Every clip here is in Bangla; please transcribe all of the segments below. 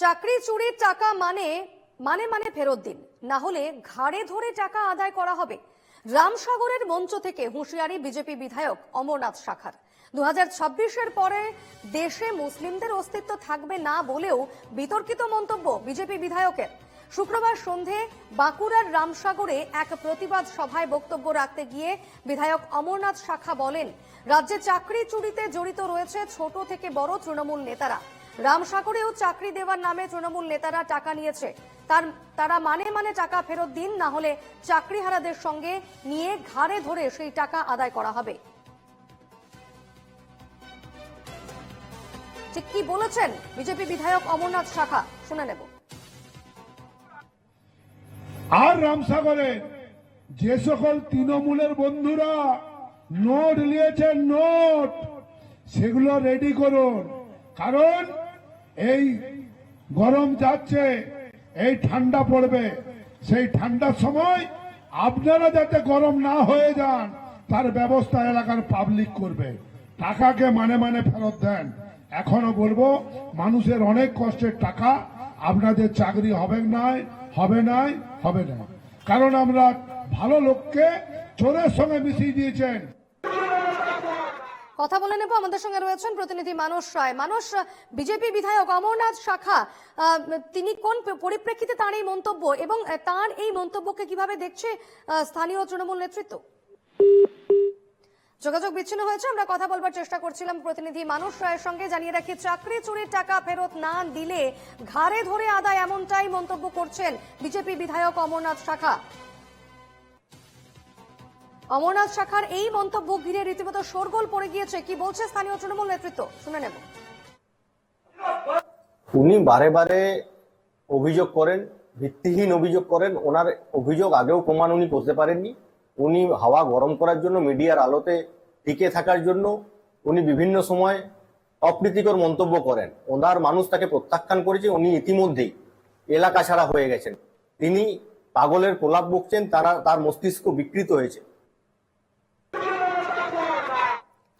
চাকরি, চুরির টাকা মানে মানে মানে ফেরত দিন। না হলে ঘাড়ে ধরে টাকা আদায় করা হবে। রামসাগরের মঞ্চ থেকে হুঁশিয়ারি বিজেপি বিধায়ক অমরনাথ শাখার। দু হাজার পরে দেশে মুসলিমদের অস্তিত্ব থাকবে না বলেও বিতর্কিত মন্তব্য বিজেপি বিধায়কের। শুক্রবার সন্ধে বাঁকুড়ার রামসাগরে এক প্রতিবাদ সভায় বক্তব্য রাখতে গিয়ে বিধায়ক অমরনাথ শাখা বলেন, রাজ্যে চাকরি, চুরিতে জড়িত রয়েছে ছোট থেকে বড় তৃণমূল নেতারা। রামসাগরেও চাকরি দেওয়ার নামে তৃণমূল নেতারা টাকা নিয়েছে। তার, তারা মানে মানে টাকা ফেরত দিন, না হলে চাকরিহারাদের সঙ্গে নিয়ে ঘাড়ে ধরে সেই টাকা আদায় করা হবে। ঠিক কি বলেছেন বিজেপি বিধায়ক অমরনাথ শাখা? শুনে নেব। আর রামসাগরে যে সকল তৃণমূলের বন্ধুরা নোট নিয়েছেন নোট, সেগুলো রেডি করুন। কারণ এই গরম যাচ্ছে, এই ঠান্ডা পড়বে। সেই ঠান্ডার সময় আপনারা যাতে গরম না হয়ে যান, তার ব্যবস্থা এলাকার পাবলিক করবে। টাকাকে মানে মানে ফেরত দেন। এখনও বলব, মানুষের অনেক কষ্টের টাকা আপনাদের চাকরি হবে নাই হবে নাই হবে না। কারণ আমরা ভালো লোককে চোরের সঙ্গে মিশিয়ে দিয়েছেন। কথা বলে নেব। আমাদের সঙ্গে রয়েছেন প্রতিনিধি মানস রায়। মানস, বিজেপি বিধায়ক অমরনাথ শাখা তিনি কোন পরিপ্রেক্ষিতে তার এই মন্তব্য এবং তার এই মন্তব্যকে কীভাবে দেখছে স্থানীয় তৃণমূল নেতৃত্ব? যোগাযোগ বিচ্ছিন্ন হয়েছে, আমরা কথা বলবার চেষ্টা করছিলাম প্রতিনিধি মানুষ রায়ের সঙ্গে। জানিয়ে রাখি, চাকরি চুরির টাকা ফেরত না দিলে ঘাড়ে ধরে আদায় এমনটাই মন্তব্য করছেন বিজেপি বিধায়ক অমরনাথ শাখা। অমরনাথ শাখার এই মন্তব্য ঘিরে রীতিমতো শোরগোল পড়ে গিয়েছে। কি বলছে স্থানীয় তৃণমূল নেতৃত্ব? শুনে নেব। উনি বারে বারে অভিযোগ করেন, ভিত্তিহীন অভিযোগ করেন। ওনার অভিযোগ আগেও প্রমাণ উনি করতে পারেননি। উনি হাওয়া গরম করার জন্য, মিডিয়ার আলোতে টিকে থাকার জন্য উনি বিভিন্ন সময় অপ্রীতিকর মন্তব্য করেন। ওনার মানুষ তাকে প্রত্যাখ্যান করেছে, উনি ইতিমধ্যেই এলাকা ছাড়া হয়ে গেছেন। তিনি পাগলের প্রলাপ বকছেন, তারা, তার মস্তিষ্ক বিকৃত হয়েছে।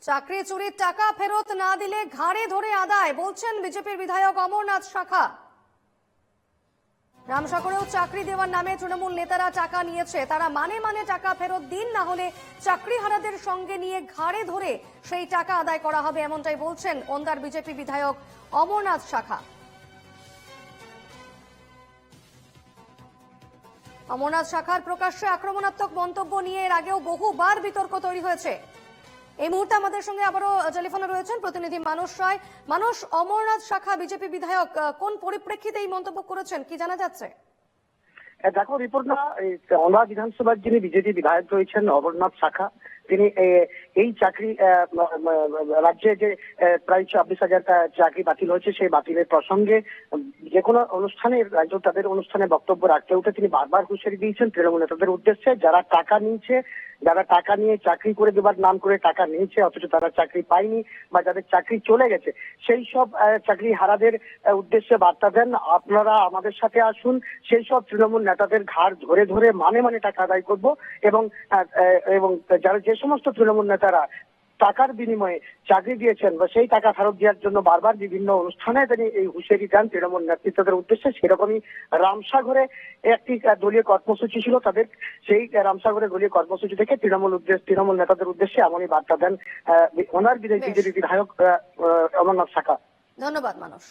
চাকরি চুরির টাকা ফেরত না দিলে ঘাড়ে ধরে আদায়, বলছেন বিজেপির বিধায়ক অমরনাথ শাখা। রামসাগরেও চাকরি দেওয়ার নামে তৃণমূল নেতারা টাকা নিয়েছে। তারা মানে মানে টাকা ফেরত দিন, না হলে চাকরিহারাদের সঙ্গে নিয়ে ঘাড়ে ধরে সেই টাকা আদায় করা হবে এমনটাই বলছেন ওন্দার বিজেপি বিধায়ক অমরনাথ শাখা। অমরনাথ শাখার প্রকাশ্যে আক্রমণাত্মক মন্তব্য নিয়ে এর আগেও বহুবার বিতর্ক তৈরি হয়েছে। এই মুহূর্তে আমাদের সঙ্গে আবারও টেলিফোনে রয়েছেন প্রতিনিধি মানস রায়। মানুষ অমরনাথ শাখা বিজেপি বিধায়ক কোন পরিপ্রেক্ষিতে এই মন্তব্য করেছেন? কি জানা যাচ্ছে? দেখো রিপোর্টটা অনরা বিধানসভার যিনি বিজেপি বিধায়ক রয়েছেন, অমরনাথ শাখা, তিনি এই চাকরি রাজ্যে যে প্রায় ছাব্বিশ হাজার চাকরি বাতিল হয়েছে, সেই বাতিলের প্রসঙ্গে যে কোনো অনুষ্ঠানে, রাজ্য তাদের অনুষ্ঠানে বক্তব্য রাখতে উঠে তিনি বারবার হুঁশিয়ারি দিয়েছেন, তৃণমূল নেতাদের উদ্দেশ্যে, যারা টাকা নিয়েছে যারা টাকা নিয়ে চাকরি করে দেবার নাম করে টাকা নিয়েছে, অথচ তারা চাকরি পায়নি বা যাদের চাকরি চলে গেছে, সেই সব চাকরি হারাদের উদ্দেশ্যে বার্তা দেন। আপনারা আমাদের সাথে আসুন, সেই সব তৃণমূল নেতাদের ঘাড় ধরে ধরে মানে মানে টাকা আদায় করব এবং এবং যারা যে সমস্ত তৃণমূল নেতারা টাকার বিনিময়ে চাকরি দিয়েছেন বা সেই টাকা ফেরত দেওয়ার জন্য বারবার বিভিন্ন অনুষ্ঠানে তিনি এই হুঁশিয়ারি দেন তৃণমূল নেতৃত্বদের উদ্দেশ্যে। সেরকমই রামসাগরে একটি দলীয় কর্মসূচি ছিল তাদের। সেই রামসাগরে দলীয় কর্মসূচি থেকে তৃণমূল উদ্দেশ্য তৃণমূল নেতাদের উদ্দেশ্যে এমনই বার্তা দেন আহ, ওনার বিজেপি বিধায়ক অমরনাথ শাখা ধন্যবাদ মানুষ